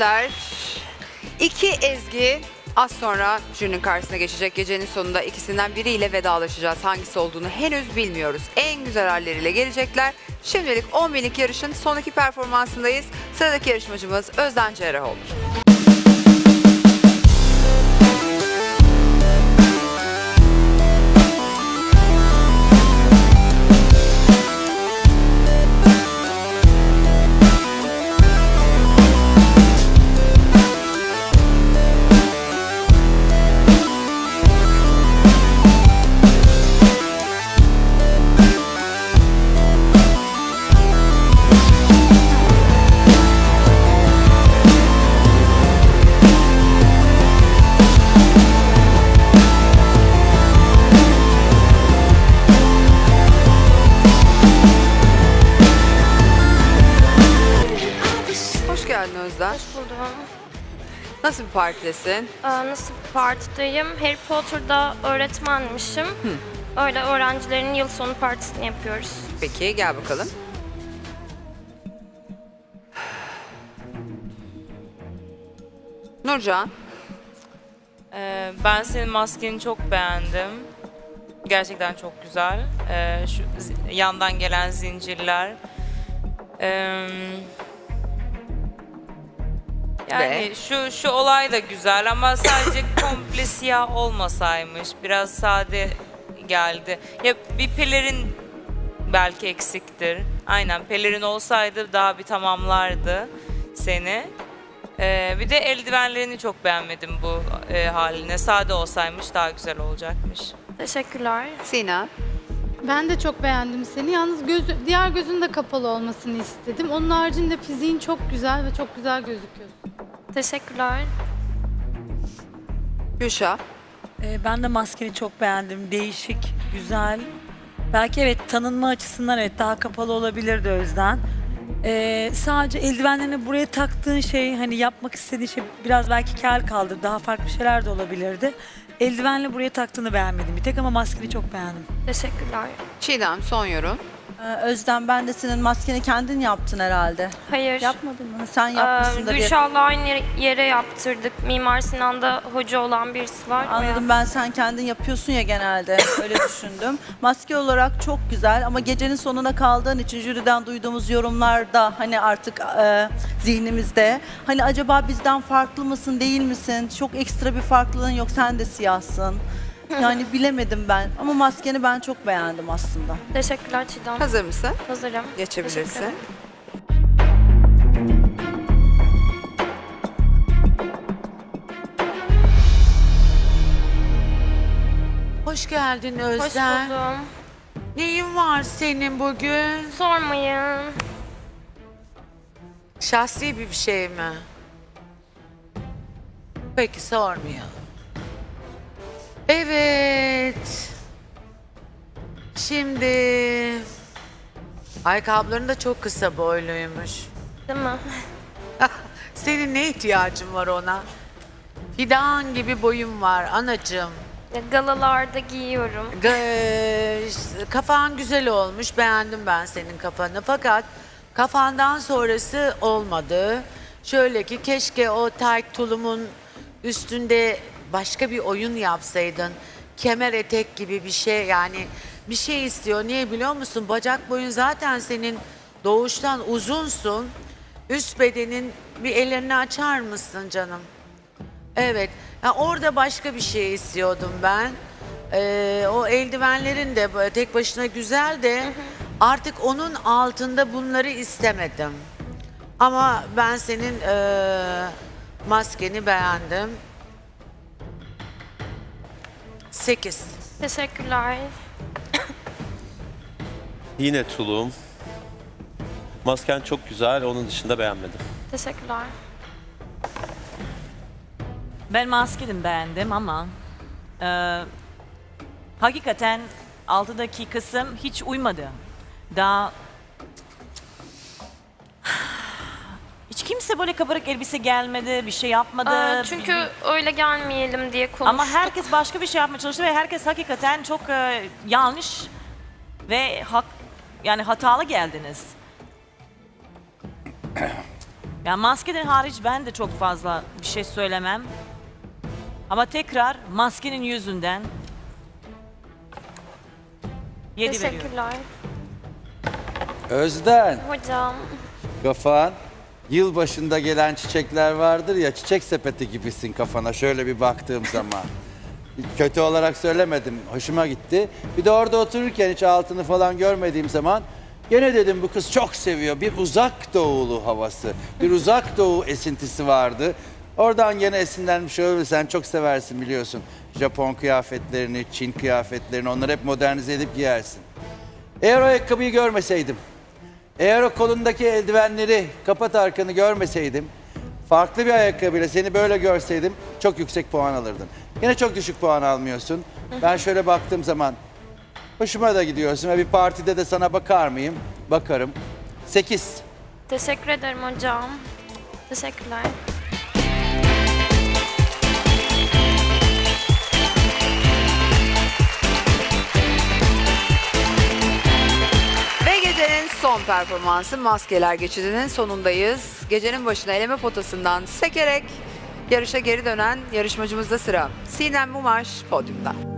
seyirciler. İki Ezgi az sonra jürinin karşısına geçecek. Gecenin sonunda ikisinden biriyle vedalaşacağız. Hangisi olduğunu henüz bilmiyoruz. En güzel halleriyle gelecekler. Şimdilik 10 binlik yarışın son iki performansındayız. Sıradaki yarışmacımız Özden Cerrahoğlu. Geldin Özden. Hoş buldum. Nasıl bir partidesin? Aa, nasıl bir partideyim? Harry Potter'da öğretmenmişim. Öyle öğrencilerin yıl sonu partisini yapıyoruz. Peki gel bakalım. Nurcan. Ee, ben senin maskeni çok beğendim. Gerçekten çok güzel. Ee, şu yandan gelen zincirler. Ee, yani Ve? şu şu olay da güzel ama sadece komple siyah olmasaymış. Biraz sade geldi. Ya bir pelerin belki eksiktir. Aynen pelerin olsaydı daha bir tamamlardı seni. Ee, bir de eldivenlerini çok beğenmedim bu e, haline. Sade olsaymış daha güzel olacakmış. Teşekkürler. Sina. Ben de çok beğendim seni. Yalnız gözü, diğer gözün de kapalı olmasını istedim. Onun haricinde fiziğin çok güzel ve çok güzel gözüküyorsun. Teşekkürler. Gülşah. Ee, ben de maskeni çok beğendim. Değişik, güzel. Belki evet tanınma açısından evet daha kapalı olabilirdi Özden. Ee, sadece eldivenlerini buraya taktığın şey hani yapmak istediğin şey biraz belki kel kaldı. Daha farklı şeyler de olabilirdi. Eldivenle buraya taktığını beğenmedim bir tek ama maskeni çok beğendim. Teşekkürler. Çiğdem son yorum. Ee, Özlem ben de senin maskeni kendin yaptın herhalde. Hayır. Yapmadın mı? Sen Ee, yapmışsın da diye. Gülşah'la aynı yere yaptırdık. Mimar Sinan'da hoca olan birisi var. Anladım ben sen kendin yapıyorsun ya genelde öyle düşündüm. Maske olarak çok güzel ama gecenin sonuna kaldığın için jüriden duyduğumuz yorumlarda hani artık e, zihnimizde hani acaba bizden farklı mısın değil misin? Çok ekstra bir farklılığın yok sen de siyahsın. Yani bilemedim ben ama maskeni ben çok beğendim aslında. Teşekkürler Çiğdem. Hazır mısın? Hazırım. Geçebilirsin. Ederim. Hoş geldin Hoş Özlem. buldum. Neyin var senin bugün? Sormayın. Şahsi bir şey mi? Peki sormayalım. Evet. Şimdi ayakkabıların da çok kısa boyluymuş. Değil mi? Senin ne ihtiyacın var ona? Fidan gibi boyun var anacığım. Ya, Galalarda giyiyorum. Kafan güzel olmuş. Beğendim ben senin kafanı. Fakat kafandan sonrası olmadı. Şöyle ki keşke o tight tulumun üstünde başka bir oyun yapsaydın. Kemer etek gibi bir şey yani bir şey istiyor. Niye biliyor musun? Bacak boyun zaten senin doğuştan uzunsun. Üst bedenin bir ellerini açar mısın canım? Evet. Ya orada başka bir şey istiyordum ben. Ee, o eldivenlerin de tek başına güzel de artık onun altında bunları istemedim. Ama ben senin eee, maskeni beğendim. 8. Teşekkürler. Yine tulum. Masken çok güzel, onun dışında beğenmedim. Teşekkürler. Ben maskedim beğendim ama e, hakikaten altıdaki kısım hiç uymadı. Daha kimse böyle kabarık elbise gelmedi, bir şey yapmadı. Aa, çünkü öyle gelmeyelim diye konuştuk. ama herkes başka bir şey yapmaya çalıştı ve herkes hakikaten çok e, yanlış ve hak yani hatalı geldiniz. Yani maskeden hariç ben de çok fazla bir şey söylemem. Ama tekrar maskenin yüzünden 7 veriyorum. Teşekkürler. Özden, Hocam. kafan yılbaşında gelen çiçekler vardır ya çiçek sepeti gibisin kafana şöyle bir baktığım zaman. Kötü olarak söylemedim. Hoşuma gitti. Bir de orada otururken hiç altını falan görmediğim zaman gene dedim bu kız çok seviyor. Bir uzak doğulu havası, bir uzak doğu esintisi vardı. Oradan gene esinlenmiş olabilir. Sen çok seversin biliyorsun. Japon kıyafetlerini, Çin kıyafetlerini onları hep modernize edip giyersin. Eğer o ayakkabıyı görmeseydim, eğer o kolundaki eldivenleri kapat arkanı görmeseydim, farklı bir ayakkabıyla seni böyle görseydim çok yüksek puan alırdın. Yine çok düşük puan almıyorsun. Ben şöyle baktığım zaman hoşuma da gidiyorsun ve bir partide de sana bakar mıyım? Bakarım. 8. Teşekkür ederim hocam. Teşekkürler. Performansı maskeler geçidinin sonundayız. Gecenin başına eleme potasından sekerek yarışa geri dönen yarışmacımızda sıra. Sinem Mumaş podyumda.